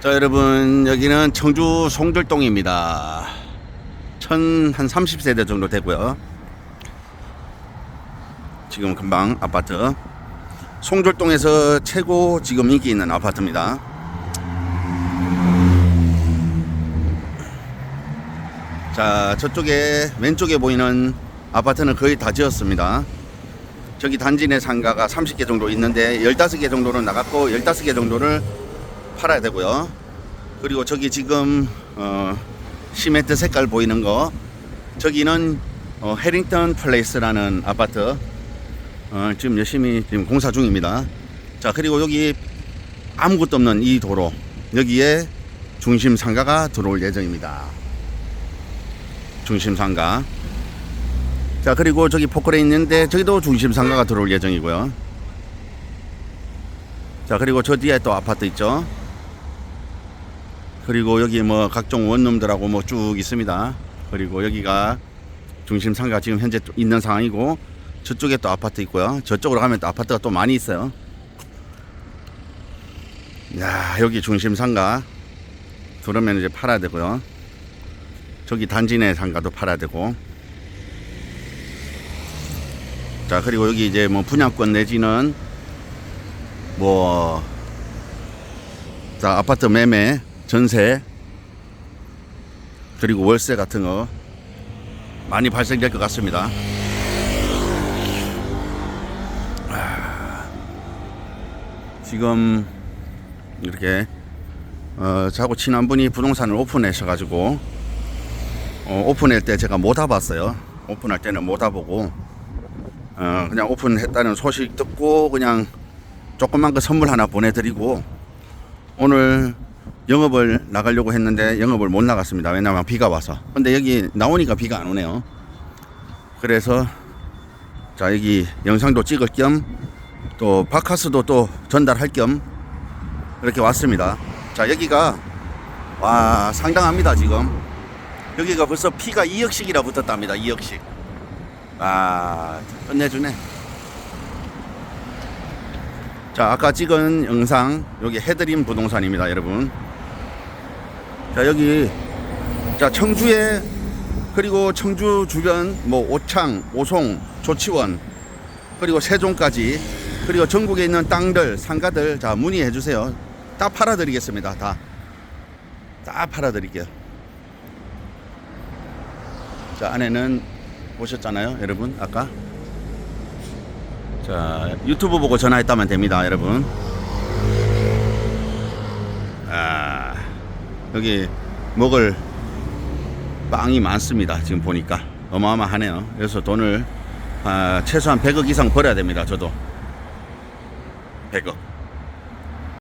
자 여러분 여기는 청주 송절동입니다. 천 한 30세대 정도 되고요. 지금 금방 아파트 송절동에서 최고 지금 인기 있는 아파트입니다. 자 저쪽에 왼쪽에 보이는 아파트는 거의 다 지었습니다. 저기 단지 내 상가가 30개 정도 있는데 15개 정도는 나갔고 15개 정도를 팔아야 되고요. 그리고 저기 지금 어, 시멘트 색깔 보이는 거 저기는 어, 해링턴 플레이스라는 아파트 어, 지금 열심히 지금 공사 중입니다. 자 그리고 여기 아무것도 없는 이 도로 여기에 중심 상가가 들어올 예정입니다. 중심 상가. 자 그리고 저기 포크레인 있는데 저기도 중심 상가가 들어올 예정이고요. 자 그리고 저 뒤에 또 아파트 있죠. 그리고 여기 뭐 각종 원룸들하고 뭐 쭉 있습니다. 그리고 여기가 중심 상가 지금 현재 또 있는 상황이고 저쪽에 또 아파트 있고요. 저쪽으로 가면 또 아파트가 또 많이 있어요. 야 여기 중심 상가 들어오면 이제 팔아야 되고요. 저기 단지 내 상가도 팔아야 되고. 자 그리고 여기 이제 뭐 분양권 내지는 뭐 자, 아파트 매매, 전세, 그리고 월세 같은 거 많이 발생될 것 같습니다. 아, 지금 이렇게 어, 자고 친한 분이 부동산을 오픈하셔가지고 어, 오픈할 때 제가 못 와봤어요. 오픈할 때는 못 와보고 어, 그냥 오픈했다는 소식 듣고 그냥 조그만 거 선물 하나 보내드리고 오늘 영업을 나가려고 했는데 영업을 못 나갔습니다. 왜냐면 비가 와서. 근데 여기 나오니까 비가 안 오네요. 그래서 자 여기 영상도 찍을 겸 또 바카스도 또 전달할 겸 이렇게 왔습니다. 자 여기가 와 상당합니다 지금. 여기가 벌써 피가 2억씩이나 붙었답니다. 2억씩. 아 끝내주네. 자 아까 찍은 영상 여기 해드림 부동산입니다 여러분 자 여기. 자 청주에 그리고 청주 주변 뭐 오창 오송 조치원 그리고 세종까지 그리고 전국에 있는 땅들 상가들 자 문의해 주세요. 다 팔아 드리겠습니다 다. 다 팔아 드릴게요. 자 안에는 보셨잖아요 여러분 아까? 자 유튜브 보고 전화했다면 됩니다 여러분 여기 먹을 빵이 많습니다. 지금 보니까 어마어마하네요. 그래서 돈을 아, 최소한 100억 이상 벌어야 됩니다 저도. 100억